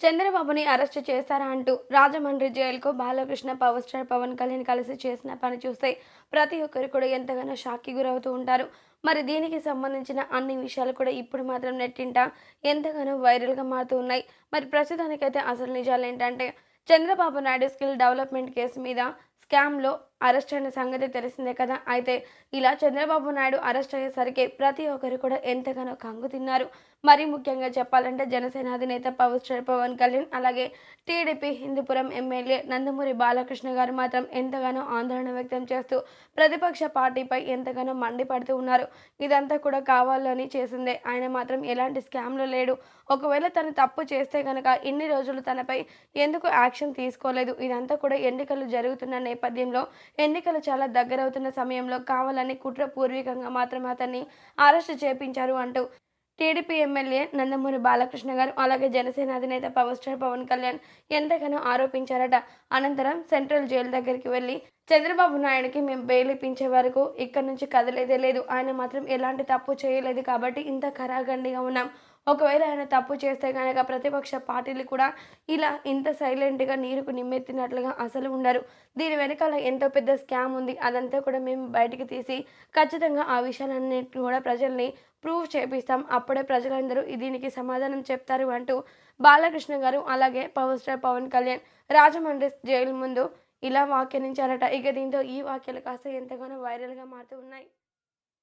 చంద్రబాబుని అరెస్ట్ చేస్తారా అంటూ రాజమండ్రి జైలుకు బాలకృష్ణ పవర్ స్టార్ పవన్ కళ్యాణ్ కలిసి చేసిన పని చూస్తే ప్రతి ఒక్కరు కూడా ఎంతగానో షాక్కి గురవుతూ ఉంటారు. మరి దీనికి సంబంధించిన అన్ని విషయాలు కూడా ఇప్పుడు మాత్రం నెట్టింట ఎంతగానో వైరల్గా మారుతూ ఉన్నాయి. మరి ప్రస్తుతానికైతే అసలు నిజాలు ఏంటంటే Chandrababu Naidu skill development case మీద స్కామ్లో అరెస్ట్ అయిన సంగతి తెలిసిందే కదా. అయితే ఇలా చంద్రబాబు నాయుడు అరెస్ట్ అయ్యేసరికి ప్రతి ఒక్కరు కూడా ఎంతగానో కంగు తిన్నారు. మరీ ముఖ్యంగా చెప్పాలంటే జనసేన అధినేత పవర్ పవన్ కళ్యాణ్ అలాగే టీడీపీ హిందూపురం ఎమ్మెల్యే నందమూరి బాలకృష్ణ గారు మాత్రం ఎంతగానో ఆందోళన వ్యక్తం చేస్తూ ప్రతిపక్ష పార్టీపై ఎంతగానో మండిపడుతూ ఉన్నారు. ఇదంతా కూడా కావాలని చేసిందే. ఆయన మాత్రం ఎలాంటి స్కామ్లో లేడు. ఒకవేళ తను తప్పు చేస్తే కనుక ఇన్ని రోజులు తనపై ఎందుకు యాక్షన్ తీసుకోలేదు? ఇదంతా కూడా ఎన్నికలు జరుగుతున్న నేపథ్యంలో ఎన్నికలు చాలా దగ్గరవుతున్న సమయంలో కావాలని కుట్రపూర్వకంగా మాత్రమే అతన్ని అరెస్టు చేపించారు అంటూ టీడీపీ ఎమ్మెల్యే నందమూరి బాలకృష్ణ గారు అలాగే జనసేన అధినేత పవర్ స్టార్ పవన్ కళ్యాణ్ ఎంతగానో ఆరోపించారట. అనంతరం సెంట్రల్ జైలు దగ్గరికి వెళ్ళి చంద్రబాబు నాయుడుకి మేము బెయిల్ ఇప్పించే వరకు ఇక్కడ నుంచి కదలేదే లేదు. ఆయన మాత్రం ఎలాంటి తప్పు చేయలేదు కాబట్టి ఇంత కరాగండిగా ఉన్నాం. ఒకవేళ ఆయన తప్పు చేస్తే కనుక ప్రతిపక్ష పార్టీలు కూడా ఇలా ఇంత సైలెంట్గా నీరుకు నిమ్మెత్తినట్లుగా అసలు ఉండరు. దీని వెనకాల ఎంతో పెద్ద స్కామ్ ఉంది. అదంతా కూడా మేము బయటికి తీసి ఖచ్చితంగా ఆ విషయాలన్నింటినీ కూడా ప్రజల్ని ప్రూవ్ చేపిస్తాం. అప్పుడే ప్రజలందరూ దీనికి సమాధానం చెప్తారు అంటూ బాలకృష్ణ గారు అలాగే power star Pawan Kalyan Rajahmundry jail ముందు ఇలా వ్యాఖ్యానించారట. ఇక దీంతో ఈ వ్యాఖ్యలు కాస్త ఎంతగానో వైరల్గా మారుతూ ఉన్నాయి.